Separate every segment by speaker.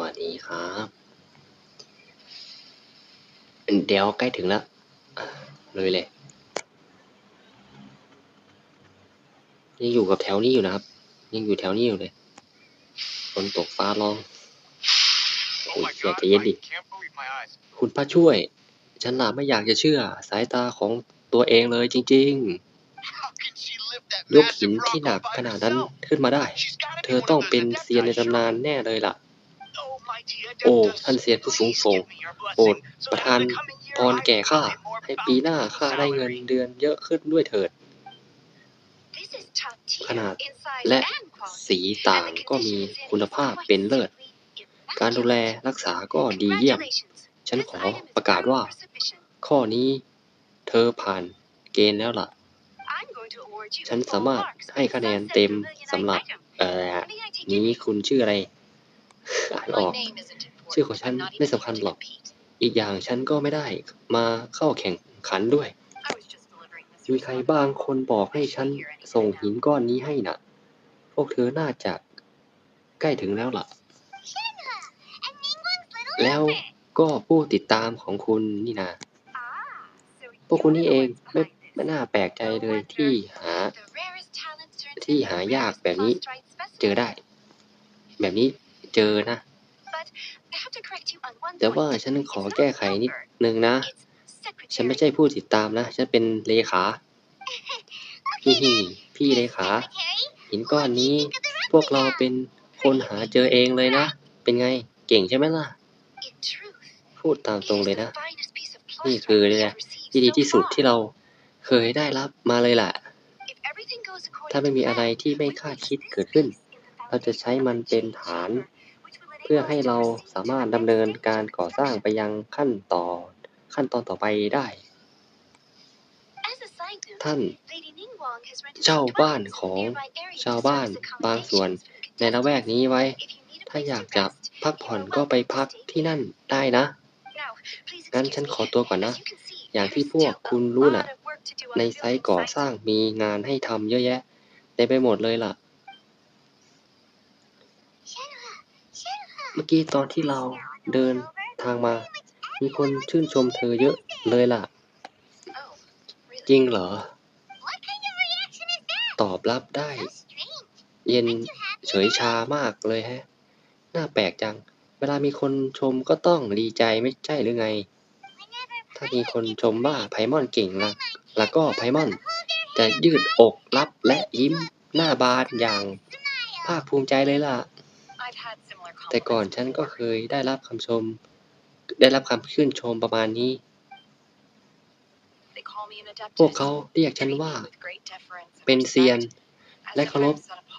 Speaker 1: วัสดีครับ เดี๋ยวใกล้ถึงแล้วอะเลยเลยยังอยู่กับแถวนี้อยู่นะครับ ยังอยู่แถวนี้อยู่เลยฝนตกฟ้าร้องโอ้ย
Speaker 2: Oh my
Speaker 1: เสีย
Speaker 2: god,
Speaker 1: ใจเย็น
Speaker 2: I
Speaker 1: ดิ
Speaker 2: can't believe my eyes.
Speaker 1: คุณพระช่วย ฉันน่ะไม่อยากจะเชื่อ สายตาของตัวเองเลยจริง
Speaker 2: How can she lift that
Speaker 1: ๆยกหิน
Speaker 2: massive
Speaker 1: ที่
Speaker 2: rock
Speaker 1: หนัก
Speaker 2: up by
Speaker 1: ขนาดนั้น
Speaker 2: herself?
Speaker 1: ขึ้นมาได้
Speaker 2: She's gotta
Speaker 1: เธ
Speaker 2: be
Speaker 1: อ
Speaker 2: one
Speaker 1: ต้อง
Speaker 2: of those
Speaker 1: เป็นเซียนใน
Speaker 2: Adepti,
Speaker 1: ตำนาน
Speaker 2: sure.
Speaker 1: แน่เลยล่ะ
Speaker 2: Almighty
Speaker 1: โอ้ท่านเซียผู้สูงส่งโปรดประทานพรแก่ข้า ให้ปีหน้าข้าได้เงินเดือนเยอะขึ้นด้วยเถิด ขนาดและสีต่างก็มีคุณภาพเป็นเลิศ การดูแลรักษาก็ดีเยี่ยม ฉันขอประกาศว่า ข้อนี้เธอผ่านเกณฑ์แล้วล่ะ ฉันสามารถให้คะแนนเต็มสำหรับเอ่อนี้คุณชื่ออะไร อ่านออก ชื่อของฉันไม่สำคัญหรอก อีกอย่างฉันก็ไม่ได้มาเข้าแข่งขันด้วย มีใครบางคนบอกให้ฉันส่งหินก้อนนี้ให้น่ะ พวกเธอน่าจะใกล้ถึงแล้วล่ะ แล้วก็ผู้ติดตามของคุณนี่นาพวกคุณนี่เองไม่ไม่น่าแปลกใจเลยที่หา ที่หายากแบบนี้ เจอได้ แบบนี้ เจอนะ แต่ว่าฉันขอแก้ไขนิดนึงนะ ฉันไม่ใช่ผู้ติดตามนะ ฉันเป็นเลขาฮิฮิพี่เลขา หินก้อนนี้พวกเราเป็นคนหาเจอเองเลยนะ เป็นไงเก่งใช่ไหมล่ะ พูดตามตรงเลยนะ นี่คือเนี่ยที่ดีที่สุดที่เราเคยได้รับมาเลยล่ะถ้าไม่มีอะไรที่ไม่คาดคิดเกิดขึ้น เราจะใช้มันเป็นฐาน เพื่อให้เราสามารถดำเนินการก่อสร้างไปยังขั้นต่อขั้นตอนต่อไปได้
Speaker 3: ท่าน
Speaker 1: เจ้าบ้า
Speaker 3: น
Speaker 1: ขอ
Speaker 3: ง
Speaker 1: ชา
Speaker 3: ว
Speaker 1: บ้า
Speaker 3: น
Speaker 1: บา
Speaker 3: ง
Speaker 1: ส่ว
Speaker 3: น
Speaker 1: ในละแวกนี้ไว้ ถ้าอยากจะพักผ่อนก็ไปพักที่นั่นได้นะ
Speaker 3: งั้นฉันขอตัวก่อนนะ อย่างที่พวกคุณรู้น่ะ
Speaker 1: ในไซต์ก่อสร้างมีงานให้ทำเยอะแยะเต็มไปหมดเลยล่ะ เมื่อกี้ตอนที่เราเดินทางมา มีคนชื่นชมเธอเยอะเลยล่ะ จริงเหรอ ตอบรับได้ เย็นเฉยชามากเลยแฮะ น่าแปลกจัง เวลามีคนชมก็ต้องดีใจไม่ใช่หรือไง ถ้ามีคนชมว่าไพมอนเก่งละแล้วก็ไพมอนจะยืดอกรับและยิ้มหน้าบานอย่างภาคภูมิใจเลยล่ะ แต่ก่อนฉันก็เคยได้รับคำชม ได้รับคำชื่นชมประมาณนี้
Speaker 3: พวกเขาเรียกฉันว่า
Speaker 1: เป็
Speaker 3: น
Speaker 1: เซียน และเคา
Speaker 3: ร
Speaker 1: พ
Speaker 3: พ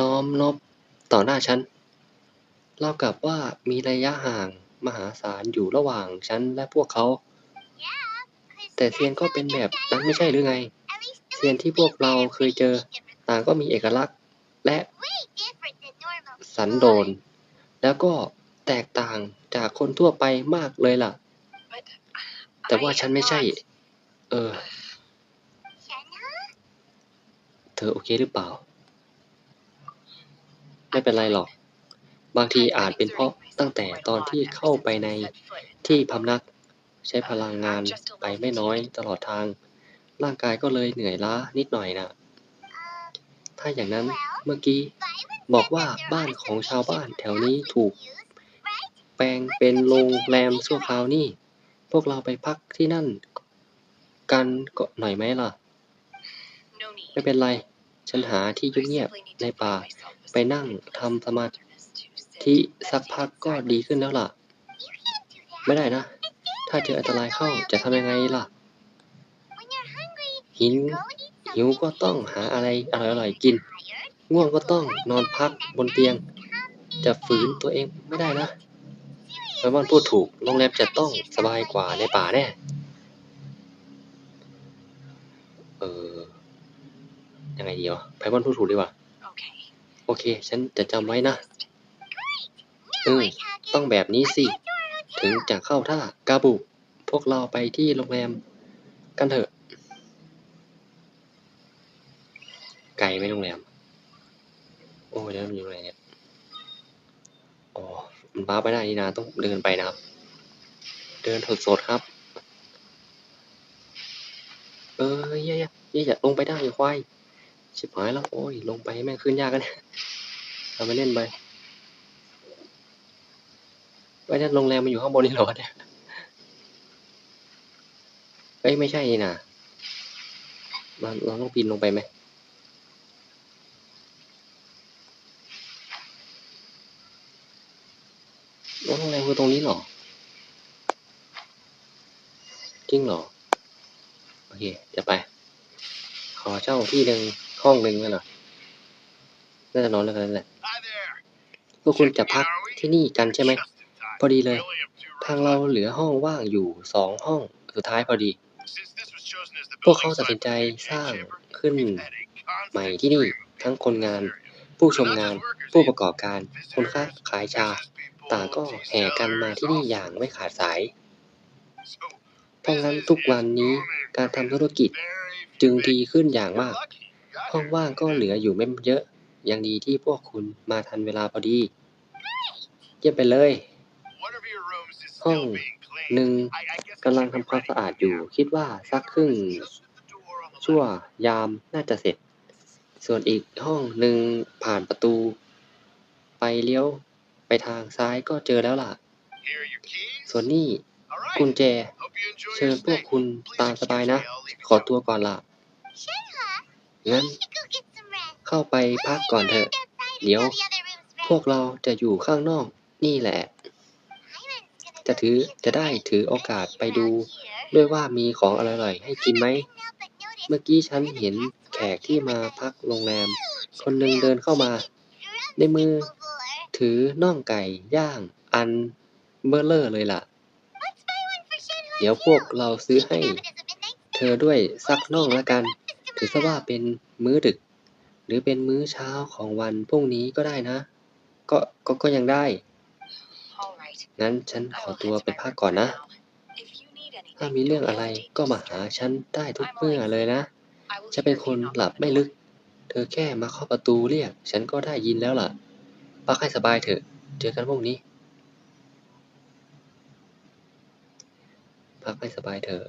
Speaker 1: น้อมนบต่อหน้าฉันเล่ากับว่ามีระยะห่างมหาศาลอยู่ระหว่างฉันและพวกเขา แต่เซียนก็เป็นแบบนั้นไม่ใช่หรือไง เซียนที่พวกเราเคยเจอ ต่างก็มีเอกลักษณ์และ สันโดษแล้วก็แตกต่างจากคนทั่วไปมากเลยล่ะ แต่ว่าฉันไม่ใช่ เออ เธอโอเคหรือเปล่า ไม่เป็นไรหรอก บางทีอาจเป็นเพราะตั้งแต่ตอนที่เข้าไปในที่พำนัก ใช้พลังงานไปไม่น้อยตลอดทาง ร่างกายก็เลยเหนื่อยล้านิดหน่อยนะถ้าอย่างนั้นเมื่อกี้ บอกว่าบ้านของชาวบ้านแถวนี้ถูก แปลงเป็นโรงแรมชั่วคราวนี่ พวกเราไปพักที่นั่น กันก็หน่อยไหมล่ะ ไม่เป็นไร ฉันหาที่เงียบๆในป่า ไปนั่งทำสมาธิสักพักก็ดีขึ้นแล้วล่ะ ไม่ได้นะ ถ้าเจออันตรายเข้าจะทำยังไงล่ะ หินหิวก็ต้องหาอะไรอร่อยๆกิน ง่วงก็ต้องนอนพักบนเตียง จะฝืนตัวเองไม่ได้นะไพมอนพูดถูก โรงแรมจะต้องสบายกว่าในป่าแน่ เออ ยังไงดีวะไพมอนพูดถูกดีกว่า โอเค ฉันจะจำไว้นะเออต้องแบบนี้สิ ถึงจะเข้าท่ากาบุ พวกเราไปที่โรงแรม กันเถอะ ไกลไหมโรงแรม มันอยู่ไหนเนี่ยมันว้าไปได้นี่นะต้องเดินไปนะครับ เดินสดๆครับ เออเหี้ยเหี้ยเหี้ยยลงไปได้อย่ควายชิบหายแล้วโอ้ยลงไปแม่งขึ้นยากกันเนี่ยเอาไปเล่นไปไว้นั่นโรงแรมมันอยู่ข้างบนนี่เหรอเนี่ยเอ้ยไม่ใช่นี่นะเราเราต้องปีนลงไปไหม โอ้โรงแรมคือตรงนี้เหรอ จริงเหรอ โอเค จะไป ขอเช่าที่หนึ่งห้องหนึ่งกันหน่อยน่าจะนอนแล้วกันแหละ พวกคุณจะพักที่นี่กันใช่ไหม พอดีเลย ทางเราเหลือห้องว่างอยู่สองห้องสุดท้ายพอดี พวกเขาตัดสินใจสร้างขึ้นใหม่ที่นี่ทั้งคนงาน ผู้ชมงาน ผู้ประกอบการ คนค้าขายชา ต่างก็แห่กันมาที่นี่อย่างไม่ขาดสาย เพราะงั้นทุกวันนี้การทำธุรกิจจึงดีขึ้นอย่างมาก ห้องว่างก็เหลืออยู่ไม่เยอะ ยังดีที่พวกคุณมาทันเวลาพอดี เยี่ยมไปเลย ห้องหนึ่งกำลังทำความสะอาดอยู่ คิดว่าสักครึ่ง ชั่วยามน่าจะเสร็จ ส่วนอีกห้องหนึ่งผ่านประตู ไปเลี้ยว ไปทางซ้ายก็เจอแล้วล่ะ
Speaker 2: Here are your keys.
Speaker 1: ส่วนนี่
Speaker 2: All right.
Speaker 1: กุญแจ
Speaker 2: Hope you enjoy
Speaker 1: เชิญ
Speaker 2: your
Speaker 1: พวก
Speaker 2: stay.
Speaker 1: คุณตามสบายนะ
Speaker 2: Please excuse me, I'll leave
Speaker 1: ขอ
Speaker 2: you
Speaker 1: ตัวก่อนล่ะ
Speaker 3: Sure.
Speaker 1: งั้น
Speaker 3: You should go get some rest.
Speaker 1: เข้าไปพักก่อนเถอะ
Speaker 3: Outside
Speaker 1: เดี๋ยว
Speaker 3: until the other room's
Speaker 1: พวกเราจะอยู่ข้างนอกนี่แหละ
Speaker 3: Hyman's gonna
Speaker 1: จะ
Speaker 3: go
Speaker 1: ถือ
Speaker 3: see if
Speaker 1: จะได้
Speaker 3: there's
Speaker 1: ถือโอกาสไปดู
Speaker 3: around here.
Speaker 1: ด้วยว่ามีของอร่อยๆให้กินไหม
Speaker 3: Hyman couldn't help but notice
Speaker 1: เมื่อกี้ฉันเห็นแขกที่มาพักโรงแรม คนหนึ่งเดินเข้ามา ในมือ ถือน่องไก่ย่างอันเบอร์เลอร์เลยล่ะ
Speaker 3: Let's buy one for Shanghai
Speaker 1: เดี๋ยวพวก
Speaker 3: too.
Speaker 1: เราซื้อ
Speaker 3: We
Speaker 1: ให้
Speaker 3: can have it as a midnight
Speaker 1: เธอด้วยสักน่องละกัน
Speaker 3: breakfast
Speaker 1: ถือซะว่า
Speaker 3: tomorrow.
Speaker 1: เป็นมื้อดึก หรือเป็นมื้อเช้าของวันพรุ่งนี้ก็ได้นะ ก็ก็ก็ยังได้
Speaker 4: All right.
Speaker 1: งั้นฉัน
Speaker 4: I
Speaker 1: ขอ
Speaker 4: will
Speaker 1: ตัว
Speaker 4: head to
Speaker 1: ไป
Speaker 4: my
Speaker 1: พัก
Speaker 4: room
Speaker 1: ก่อน
Speaker 4: for
Speaker 1: นะ
Speaker 4: now. If you need
Speaker 1: ถ้า
Speaker 4: anything,
Speaker 1: มีเรื่อง
Speaker 4: don't
Speaker 1: อะไร
Speaker 4: hesitate
Speaker 1: ก็
Speaker 4: to
Speaker 1: มาหา
Speaker 4: disturb.
Speaker 1: ฉันได้ทุกเมื่อเลยนะ
Speaker 4: I will
Speaker 1: ฉัน
Speaker 4: keep
Speaker 1: เป็น
Speaker 4: an
Speaker 1: คน
Speaker 4: ear out
Speaker 1: หลับ
Speaker 4: for the
Speaker 1: ไม่
Speaker 4: door.
Speaker 1: ลึก เธอแค่มาเคาะประตูเรียก ฉันก็ได้ยินแล้วล่ะ พักให้สบายเถอะ เจอกันพรุ่งนี้ พักให้สบายเถอะ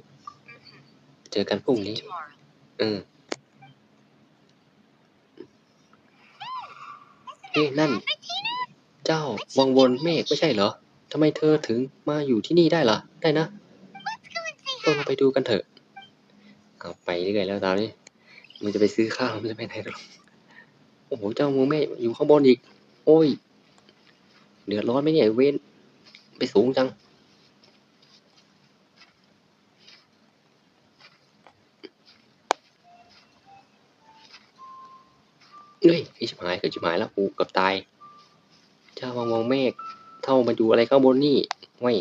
Speaker 1: เจอกันพรุ่งนี้ เออเอ๊ะนั่น เจ้าวังวนเมฆไม่ใช่เหรอทำไมเธอถึงมาอยู่ที่นี่ได้ล่ะ ได้นะต้องไปดูกันเถอะเอาไปเรื่อยแล้วตอนนี้มันจะไปซื้อข้าวมันจะไปไหนหรอกโอ้โห เจ้าวังเมฆอยู่ข้างบนอีก โอ้ย เดือดร้อนไหมเนี่ยไอ้เวนไปสูงจัง เฮ้ยไอ้ชิบหายเกิดชิบหายแล้วกูเกือบตายเจ้าวังวงเมฆเท่ามาดูอะไรข้างบนนี่ไว้ย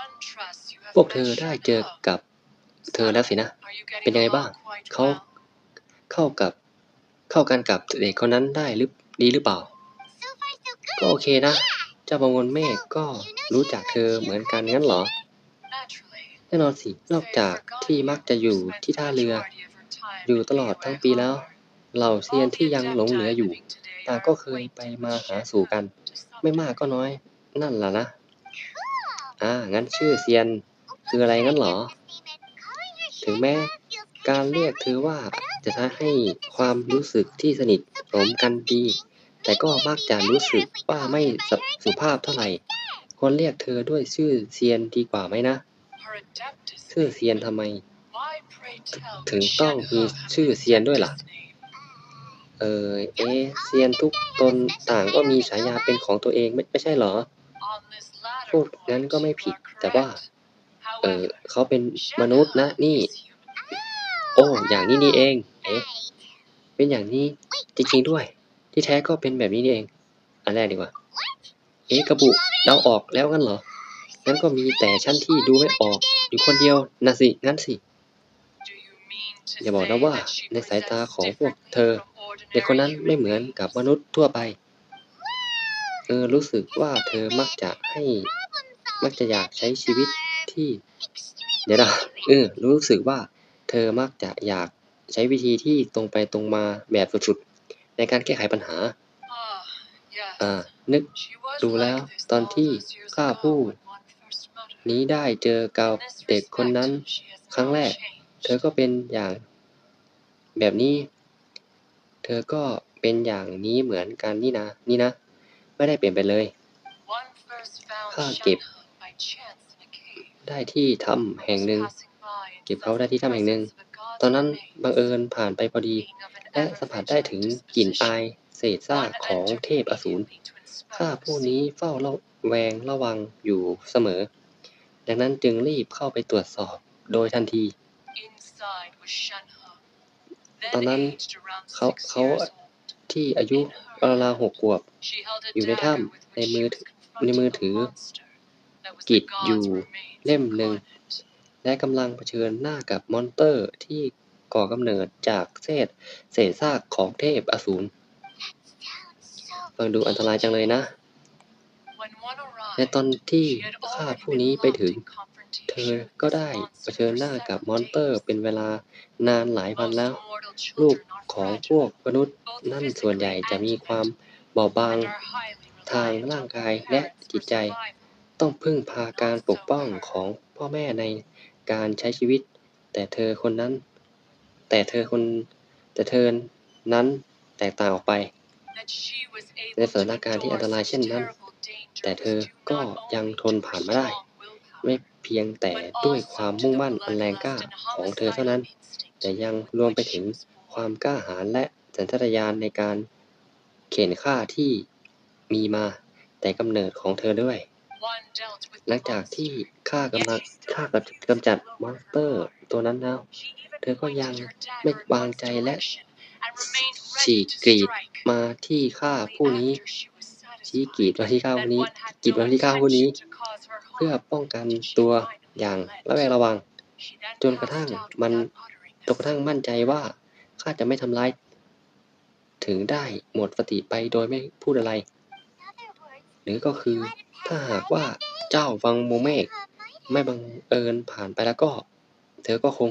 Speaker 4: One trusts you have
Speaker 1: พวกเธอ
Speaker 4: met
Speaker 1: ได้
Speaker 4: Sherlock
Speaker 1: เจอกับ เธอแล้วสินะ
Speaker 4: Are you getting
Speaker 1: เป็นยังไงบ้าง
Speaker 4: along quite
Speaker 1: เขา
Speaker 4: well?
Speaker 1: เข้ากับ เข้ากันกับเด็กคนนั้นได้หรือดีหรือเปล่า
Speaker 3: So far, so good.
Speaker 1: ก็โอเคนะ เจ้าวังวนเมฆก็รู้จักเธอเหมือนกันงั้นเหรอ
Speaker 4: Naturally.
Speaker 1: แน่นอนสิ นอกจากที่มักจะอยู่ที่ท่าเรือ อยู่ตลอดทั้งปีแล้ว เหล่าเซียนที่ยังหลงเหลืออยู่ต่างก็เคยไปมาหาสู่กัน ไม่มากก็น้อย นั่นล่ะนะ อ่า งั้นชื่อเซียนคืออะไรงั้นเหรอ ถึงแม้การเรียกเธอว่าจะทำให้ความรู้สึกที่สนิทสนมกันดี แต่ก็มักจะรู้สึกว่าไม่สุภาพเท่าไหร่ควรเรียกเธอด้วยชื่อเซียนดีกว่าไหมนะ ชื่อเซียนทำไม ถึงต้องมีชื่อเซียนด้วยล่ะ เออเอเซียนทุกตนต่างก็มีฉายาเป็นของตัวเองไม่ไม่ใช่เหรอ
Speaker 4: พูดงั้นก็ไม่ผิดแต่ว่า
Speaker 1: เอ
Speaker 4: อ
Speaker 1: เขาเป็นมนุ
Speaker 4: ษ
Speaker 1: ย์นะ
Speaker 4: นี่
Speaker 1: โอ้อย่างนี้นี่เอง เอ๊ะเป็นอย่างนี้จริงๆด้วย ที่แท้ก็เป็นแบบนี้นี่เอง อันแรกดีกว่า เอ๊ะกระบุเดาออกแล้วงั้นเหรองั้นก็มีแต่ฉันที่ดูไม่ออกอยู่คนเดียวนะสิงั้นสิ
Speaker 4: อย่าบอกนะว่าในสายตาของพวกเธอ
Speaker 1: เด็กคนนั้นไม่เหมือนกับมนุษย์ทั่วไป เออรู้สึกว่าเธอมักจะให้ มักจะอยากใช้ชีวิต ที่ เดี๋ยวนะเออรู้สึกว่า เธอมักจะอยากใช้วิธีที่ตรงไปตรงมาแบบสุดๆในการแก้ไขปัญหา อ่า นึก
Speaker 4: ดูแล้ว ตอนที่ข้าพูด
Speaker 1: นี้ได้เจอกับเด็กคนนั้น ครั้งแรก เธอก็เป็นอย่าง แบบนี้ เธอก็เป็นอย่างนี้เหมือนกันนี่นะ นี่นะ ไม่ได้เปลี่ยนไปเลย
Speaker 4: ข้าเก็บ
Speaker 1: ได้ที่ถ้ำแห่งหนึ่ง เก็บเขาได้ที่ถ้ำแห่งหนึ่ง ตอนนั้นบังเอิญผ่านไปพอดี และสัมผัสได้ถึงกลิ่นอายเศษซากของเทพอสูรข้าผู้นี้เฝ้าระแวงระวังอยู่เสมอ ดังนั้นจึงรีบเข้าไปตรวจสอบโดยทันที
Speaker 4: ตอนนั้นเขา
Speaker 1: เขาที่อายุราวหกขวบ
Speaker 4: อยู่ในถ้ำในมือถือในมือถือ
Speaker 1: กิ
Speaker 4: กิ
Speaker 1: จ
Speaker 4: จ
Speaker 1: อ
Speaker 4: อยู่ยู่
Speaker 1: เล่
Speaker 4: เล่
Speaker 1: ม
Speaker 4: ม
Speaker 1: ห
Speaker 4: ห
Speaker 1: นึ่
Speaker 4: นึ่
Speaker 1: ง
Speaker 4: ง
Speaker 1: และกำลังเผชิญหน้ากับมอนเตอร์ที่ก่อกำเนิดจากเศษเศษซากของเทพอสูรฟังดูอันตรายจังเลยนะ
Speaker 4: และตอนที่
Speaker 1: ข้า
Speaker 4: ข้า
Speaker 1: ผู้
Speaker 4: ผู้
Speaker 1: นี้
Speaker 4: นี้
Speaker 1: ไป
Speaker 4: ไป
Speaker 1: ถึ
Speaker 4: ถึ
Speaker 1: ง
Speaker 4: ง
Speaker 1: เธ
Speaker 4: เธ
Speaker 1: อ
Speaker 4: อ
Speaker 1: ก็
Speaker 4: ก็
Speaker 1: ได้
Speaker 4: ได้
Speaker 1: เผ
Speaker 4: เผ
Speaker 1: ชิ
Speaker 4: ชิ
Speaker 1: ญ
Speaker 4: ญ
Speaker 1: ห
Speaker 4: ห
Speaker 1: น้า
Speaker 4: น้า
Speaker 1: กั
Speaker 4: กั
Speaker 1: บบม
Speaker 4: ม
Speaker 1: อ
Speaker 4: อนน
Speaker 1: เต
Speaker 4: เต
Speaker 1: อ
Speaker 4: อ
Speaker 1: ร์
Speaker 4: ร์
Speaker 1: เป็นเวลานานหลายวันแล้ว ลู
Speaker 4: ลู
Speaker 1: ก
Speaker 4: ก
Speaker 1: ข
Speaker 4: ข
Speaker 1: อ
Speaker 4: องง
Speaker 1: พ
Speaker 4: พ
Speaker 1: ว
Speaker 4: ว
Speaker 1: ก
Speaker 4: ก
Speaker 1: มนุษย์นั่
Speaker 4: นั่
Speaker 1: น
Speaker 4: น
Speaker 1: ส่
Speaker 4: ส่
Speaker 1: ว
Speaker 4: วนน
Speaker 1: ให
Speaker 4: ให
Speaker 1: ญ่
Speaker 4: ญ่
Speaker 1: จะ
Speaker 4: จะ
Speaker 1: มี
Speaker 4: มี
Speaker 1: ความ
Speaker 4: ม
Speaker 1: บอบบา
Speaker 4: บางง
Speaker 1: ทา
Speaker 4: ทางง
Speaker 1: ร่า
Speaker 4: ร่างง
Speaker 1: กากา
Speaker 4: ยย
Speaker 1: และ
Speaker 4: และ
Speaker 1: จิ
Speaker 4: จิ
Speaker 1: ต
Speaker 4: ต
Speaker 1: ใจ
Speaker 4: ใจ
Speaker 1: ต้องพึ่งพาการปกป้องของพ่อแม่ในการใช้ชีวิต แต่เธอคนนั้น แต่เธอคน แต่เธอนั้นแตกต่างออกไป
Speaker 4: ในสถานการณ์ที่อันตรายเช่นนั้น
Speaker 1: แต่เธอก็ยั
Speaker 4: ง
Speaker 1: ทนผ่า
Speaker 4: น
Speaker 1: มาได้
Speaker 4: ไม่
Speaker 1: เพียงแต่ด้ว
Speaker 4: ยความมุ่
Speaker 1: งมั่นอันแร
Speaker 4: ง
Speaker 1: กล้าขอ
Speaker 4: ง
Speaker 1: เธอเท่านั้
Speaker 4: น
Speaker 1: แต่ยังรวมไปถึงความกล้าหาญและสัญชาตญาณในการเข็นฆ่าที่มีมาแต่กำเนิดของเธอด้วย
Speaker 4: ห
Speaker 1: หลั
Speaker 4: ลั
Speaker 1: ง
Speaker 4: ง
Speaker 1: จา
Speaker 4: จากก
Speaker 1: ที่
Speaker 4: ที่
Speaker 1: ข้ากำลังข้ากำกำจัดมอนสเตอร์ตัวนั้นแล้ว เธอก็ยังไม่วางใจและฉีกกรีดมาที่ข้าผู้นี้ชี้กรีดมาที่ข้าผู้นี้กรีดมาที่ข้าผู้นี้ เพื่อป้องกันตัวอย่างระแวดระวัง จนกระทั่งมันจนกระทั่งมั่นใจว่าข้าจะไม่ทำร้าย ถึงได้หมดสติไปโดยไม่พูดอะไร หรือก็คือ ถ้าหากว่าเจ้าวังโมเมกไม่บังเอิญผ่านไปแล้วก็ เธอก็คง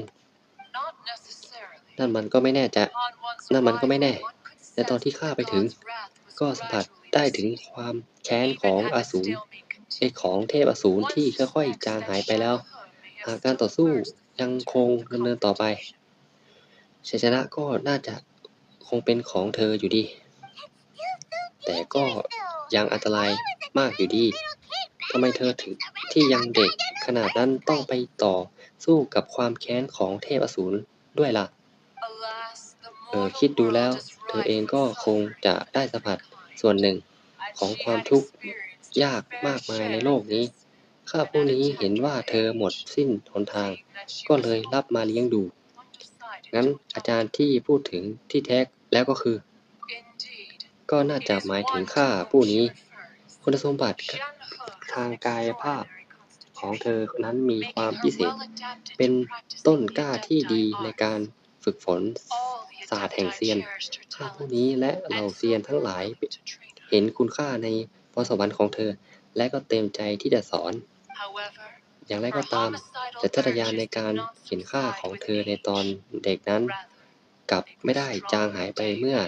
Speaker 1: นั่นมันก็ไม่แน่จะ
Speaker 4: นั่นมันก็ไม่แน่
Speaker 1: และ
Speaker 4: และ
Speaker 1: ต
Speaker 4: ต
Speaker 1: อ
Speaker 4: อนน
Speaker 1: ที่
Speaker 4: ที่
Speaker 1: ข้า
Speaker 4: ข้า
Speaker 1: ไป
Speaker 4: ไป
Speaker 1: ถึ
Speaker 4: ถึ
Speaker 1: ง
Speaker 4: ง
Speaker 1: ก็
Speaker 4: ก็
Speaker 1: สั
Speaker 4: สั
Speaker 1: ม
Speaker 4: ม
Speaker 1: ผั
Speaker 4: ผั
Speaker 1: ส
Speaker 4: ส
Speaker 1: ได้
Speaker 4: ได้
Speaker 1: ถึ
Speaker 4: ถึ
Speaker 1: ง
Speaker 4: ง
Speaker 1: ความแค้นของอสูรไอยของเทพอสูรที่ค่อยๆจางหายไปแล้ว หากการต่อสู้ยังคงดำเนินต่อไปชัยชนะก็น่าจะคงเป็นของเธออยู่ดี แต่ก็ยังอันตราย มากอยู่ดีทำไมเธอถึงที่ยังเด็กขนาดนั้นต้องไปต่อสู้กับความแค้นของเทพอสูรด้วยล่ะ
Speaker 4: เออคิดดูแล้ว
Speaker 1: เธ
Speaker 4: เธ
Speaker 1: อ
Speaker 4: อ
Speaker 1: เอ
Speaker 4: เองง
Speaker 1: ก็
Speaker 4: ก็
Speaker 1: ค
Speaker 4: ค
Speaker 1: ง
Speaker 4: ง
Speaker 1: จะ
Speaker 4: จะ
Speaker 1: ได้
Speaker 4: ได้
Speaker 1: สั
Speaker 4: สั
Speaker 1: ม
Speaker 4: ม
Speaker 1: ผั
Speaker 4: ผั
Speaker 1: ส
Speaker 4: ส
Speaker 1: ส่วนหนึ่ง
Speaker 4: ข
Speaker 1: ข
Speaker 4: อ
Speaker 1: องงความม
Speaker 4: คาวทุ
Speaker 1: ทุ
Speaker 4: ก
Speaker 1: ก
Speaker 4: ข์
Speaker 1: ข์
Speaker 4: ยากมากมายในโลกนี้
Speaker 1: ข้าผู้นี้เห็นว่าเธอหมดสิ้นหนทาง ก็เลยรับมาเลี้ยงดู งั้นอาจารย์ที่พูดถึงที่แท้แล้วก็คือ
Speaker 4: ก็น่าจะหมายถึงข้าผู้นี้
Speaker 1: คุณสมบัติ
Speaker 4: ทา
Speaker 1: ง
Speaker 4: กา
Speaker 1: ย
Speaker 4: ภาพขอ
Speaker 1: ง
Speaker 4: เธอ
Speaker 1: นั้นมี
Speaker 4: ความ
Speaker 1: พิเศษ เป็
Speaker 4: น
Speaker 1: ต้นกล้าที่ดีในกา
Speaker 4: ร
Speaker 1: ฝึกฝน
Speaker 4: ศาสตร์แห่งเซียน
Speaker 1: ข้าผู้นี้และเหล่าเซียนทั้งหลา
Speaker 4: ย
Speaker 1: เห็นคุณค่าในพรสวรรค์ของเธอ และก็เต็มใจที่จะสอน อย่างไรก็ตามแต่ทัตยานในการเขียนค่าของเธอในตอนเด็กนั้น กลับไม่ได้จางหายไปเมื่อ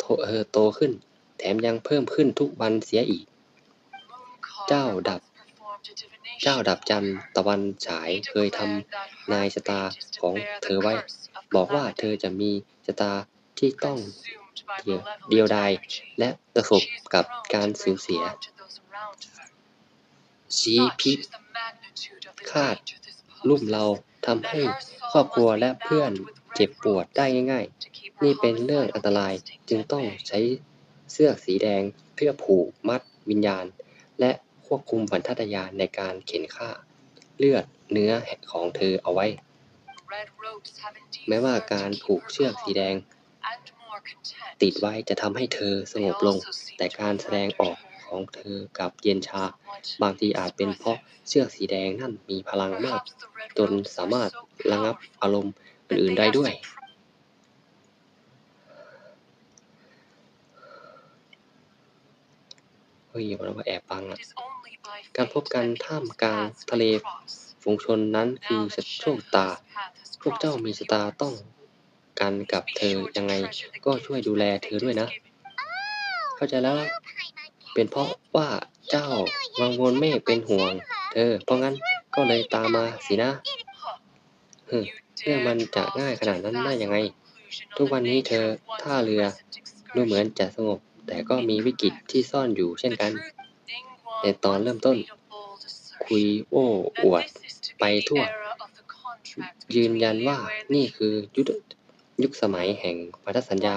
Speaker 1: เธอโตขึ้น แถมยังเพิ่มขึ้นทุกวันเสียอีก
Speaker 4: เจ้าดับ
Speaker 1: เจ้าดับจันตะวั
Speaker 4: น
Speaker 1: ฉา
Speaker 4: ย
Speaker 1: เคยทำนานา
Speaker 4: ย
Speaker 1: ชะตาขอ
Speaker 4: ง
Speaker 1: เธอไว้ บอ
Speaker 4: ก
Speaker 1: ว่าเธอจะมีชะตาที่ต้อง
Speaker 4: เดีย
Speaker 1: ว
Speaker 4: ดา
Speaker 1: ย
Speaker 4: และ
Speaker 1: ประสบกับการสูญเสีย
Speaker 4: ชี้พิษคา
Speaker 1: คา
Speaker 4: ด
Speaker 1: ด
Speaker 4: ลุ่
Speaker 1: ลุ่
Speaker 4: มเรา
Speaker 1: เราทำ
Speaker 4: ให้ครอบครัวและเพื่อ
Speaker 1: น
Speaker 4: เจ็บปวดได้ง่า
Speaker 1: ย
Speaker 4: ๆ นี่เป็
Speaker 1: น
Speaker 4: เรื่อ
Speaker 1: ง
Speaker 4: อันตรา
Speaker 1: ย
Speaker 4: จึงต้อ
Speaker 1: ง
Speaker 4: ใช้
Speaker 1: เสื้อสีแดงเพื่อผูกมัดวิญญาณ และ ควบคุมสัญชาตญาณในการเข็นฆ่า เลือดเนื้อของเธอเอาไว้
Speaker 4: แม้ว่ากา
Speaker 1: ร
Speaker 4: ผูกเชือ
Speaker 1: ก
Speaker 4: สีแดง ติดไว้
Speaker 1: ไว้จะทำให้เธอสงบลง แต่การแสดงออกของเธอกับเย็นชา บางทีอาจเป็นเพราะเชือกสีแดงนั่นมีพลังมาก จนสามารถระงับอารมณ์อื่นๆได้ด้วย เฮ้ยมันว่าแอบฟังอะ
Speaker 4: การพบกันท่ามกลางทะเล
Speaker 1: ฝูงชนนั้นคือโชคตา พวกเจ้ามีชะตาต้องกันกับเธอยังไง ก็ช่วยดูแลเธอด้วยนะ เข้าใจแล้ว เป็นเพราะว่าเจ้าวังวนเมฆเป็นห่วง เธอ เพราะงั้นก็เลยตามมาสินะฮึเรื่องมันจะง่ายขนาดนั้นได้ยังไง ทุกวันนี้เธอท่าเรือดูเหมือนจะสงบ แต่ก็มีวิกฤตที่ซ่อนอยู่เช่นกัน ในตอนเริ่มต้น คุยโอ้อวดไปทั่ว ยืนยันว่านี่คือยุคยุคสมัยแห่งพันธสัญญา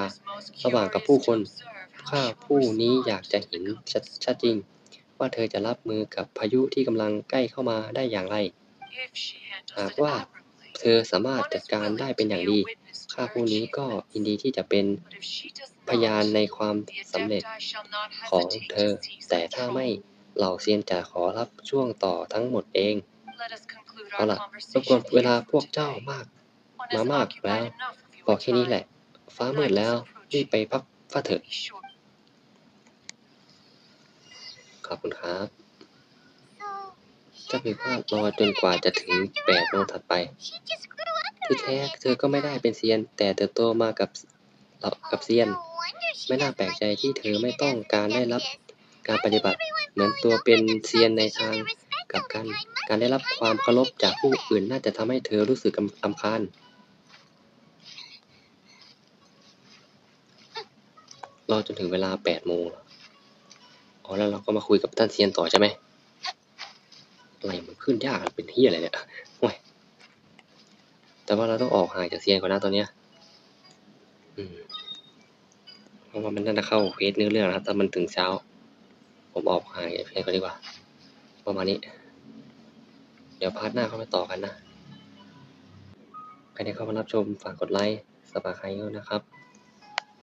Speaker 1: ระหว่างกับผู้คน ข้าผู้นี้อยากจะเห็นชัดชัดจริง ว่าเธอจะรับมือกับพายุที่กำลังใกล้เข้ามาได้อย่างไร
Speaker 4: หากว่า
Speaker 1: เธอสามารถจัดการได้เป็นอย่างดี ข้าผู้นี้ก็ยินดีที่จะเป็นพยานในความสำเร็จของเธอ แต่ถ้าไม่เหล่าเซียนจะขอรับช่วงต่อทั้งหมดเอง
Speaker 4: เอาล่ะ
Speaker 1: ล่ะ
Speaker 4: รบกว
Speaker 1: น
Speaker 4: เวลาพวกเจ้า
Speaker 1: มาก
Speaker 4: มามากแล้ว
Speaker 1: บอกแค่นี้แหละ ฟ้ามืดแล้วรีบไปพักฟ้าเถอะ ขอบคุณครับ
Speaker 3: จ้า
Speaker 1: เจ้า
Speaker 3: มีภาพร
Speaker 1: ร
Speaker 3: อจนกว่าจะถึงแปดโมงถัดไป ที่แท้เธอก็ไม่
Speaker 1: ได้
Speaker 3: เป็
Speaker 1: น
Speaker 3: เซียน
Speaker 1: แต่เติบโตมากับเรากับเซียน ไม่น่าแปลกใจที่เธอไม่ต้อ
Speaker 3: ง
Speaker 1: กา
Speaker 3: ร
Speaker 1: ได้รับกา
Speaker 3: ร
Speaker 1: ปฏิบัติ เหมือ
Speaker 3: น
Speaker 1: ตั
Speaker 3: ว
Speaker 1: เป็
Speaker 3: น
Speaker 1: เซียนในทา
Speaker 3: ง
Speaker 1: กับกั
Speaker 3: น
Speaker 1: กา
Speaker 3: ร
Speaker 1: ได้รับค
Speaker 3: วาม
Speaker 1: เคา
Speaker 3: ร
Speaker 1: พจา
Speaker 3: ก
Speaker 1: ผู้อื่น
Speaker 3: น่า
Speaker 1: จะทำให้เธอรู้สึก
Speaker 3: กำ
Speaker 1: รำคาญรอจนถึงเวลาแปดโมงเหรออ๋อแล้วเราก็มาคุยกับท่านเซียนต่อใช่ไหมอะไรมันขึ้นยากเป็นที่อะไรเนี่ยโอ้ย แต่ว่าเราต้องออกห่างจากเซียนก่อนนะตอนเนี้ยเพราะว่ามันน่าจะเข้าเควสเนื้อเรื่องนะครับแต่มันถึงเช้า ผมออกห่างจากเซียนก่อนดีกว่า ประมาณนี้ เดี๋ยวพาร์ทหน้าเข้ามาต่อกันนะ ใครที่เข้ามารับชมฝากกดไลค์สบาใครด้วยนะครับ